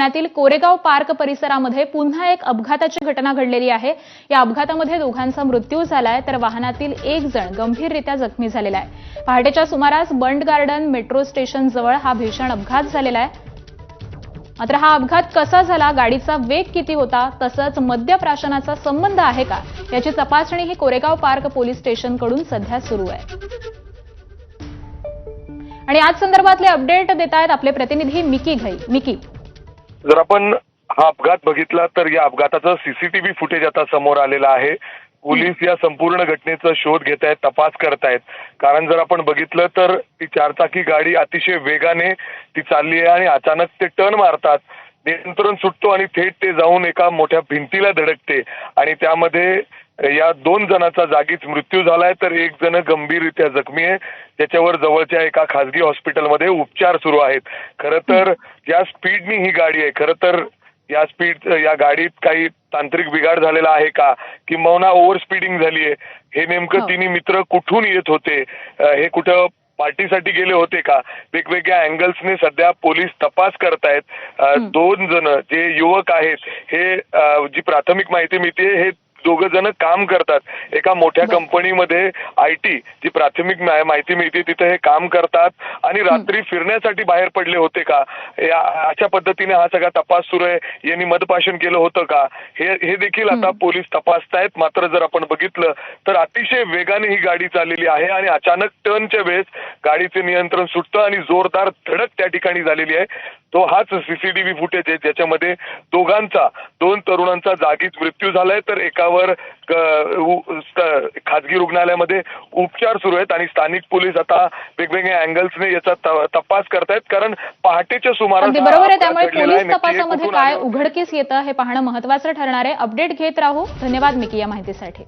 पुण्यातील कोरेगाव पार्क परिसरामध्ये पुन्हा एक अपघाताची घटना घडलेली आहे. या अपघातामध्ये दोघांचा मृत्यू झालाय तर वाहनातील एक जण गंभीररित्या जखमी झालेला आहे. पहाटेच्या सुमारास बंड गार्डन मेट्रो स्टेशन जवळ हा भीषण अपघात झालेला आहे. मात्र हा अपघात कसा झाला गाडीचा वेग किती होता तसंच मद्यप्राशनाचा संबंध आहे का याची तपासणी ही कोरेगाव पार्क पोलीस स्टेशनकडून सध्या सुरू आहे. आणि आज संदर्भातले अपडेट देत आहेत आपले प्रतिनिधी मिकी घई. मिकी जर आपण हा अपघात बघितला तर या अपघाताचं सीसीटीव्ही फुटेज आता समोर आलेलं आहे. पोलीस या संपूर्ण घटनेचा शोध घेत आहेत तपास करतायत कारण जर आपण बघितलं तर ती चारचाकी गाडी अतिशय वेगाने ती चालली आहे आणि अचानक ते टर्न मारतात. नियंत्रण सुटतो आणि थेट ते जाऊन एका मोठ्या भिंतीला धडकते. आणि त्यामध्ये या दोन जणांचा जागीच मृत्यू झालाय तर एक जण गंभीररित्या जखमी आहे. त्याच्यावर जवळच्या एका खासगी हॉस्पिटलमध्ये उपचार सुरू आहेत. खरं तर या स्पीडनी ही गाडी आहे. खरं तर या स्पीड या गाडीत काही तांत्रिक बिघाड झालेला आहे का? किंबहुना ओव्हर स्पीडिंग झाली आहे? हे नेमकं हो. तिन्ही मित्र कुठून येत होते? हे कुठं पार्टीसाठी गेले होते का? वेगवेगळ्या अँगल्सने सध्या पोलीस तपास करतायत. दोन जण जे युवक आहेत हे जी प्राथमिक माहिती मिळते हे दोघ जण काम करतात. एका मोठ्या. कंपनीमध्ये आय टी जी प्राथमिक माहिती मिळते तिथे हे काम करतात. आणि रात्री फिरण्यासाठी बाहेर पडले होते का? या अशा पद्धतीने हा सगळा तपास सुरू आहे. यांनी मदपाशन केलं होतं का? हे हे देखील आता. पोलीस तपासतायत. मात्र जर आपण बघितलं तर अतिशय वेगाने ही गाडी चाललेली आहे आणि अचानक टर्नच्या वेळेस गाडीचे नियंत्रण सुटतं आणि जोरदार धडक त्या ठिकाणी झालेली आहे. तो हाच सीसीटीव्ही फुटेज आहे ज्याच्यामध्ये दोघांचा दोन तरुणांचा जागीच मृत्यू झालाय. तर एकावर खाजगी रुग्णालयामध्ये उपचार सुरू आहेत आणि स्थानिक पोलीस आता वेगवेगळ्या अँगल्सने याचा तपास करतायत. कारण पहाटेच्या सुमारास बरोबर आहे त्यामुळे पोलीस तपासामध्ये काय? उघडकीस येतं हे पाहणं महत्वाचं ठरणार आहे. अपडेट घेत राहू. धन्यवाद मिकी या माहितीसाठी.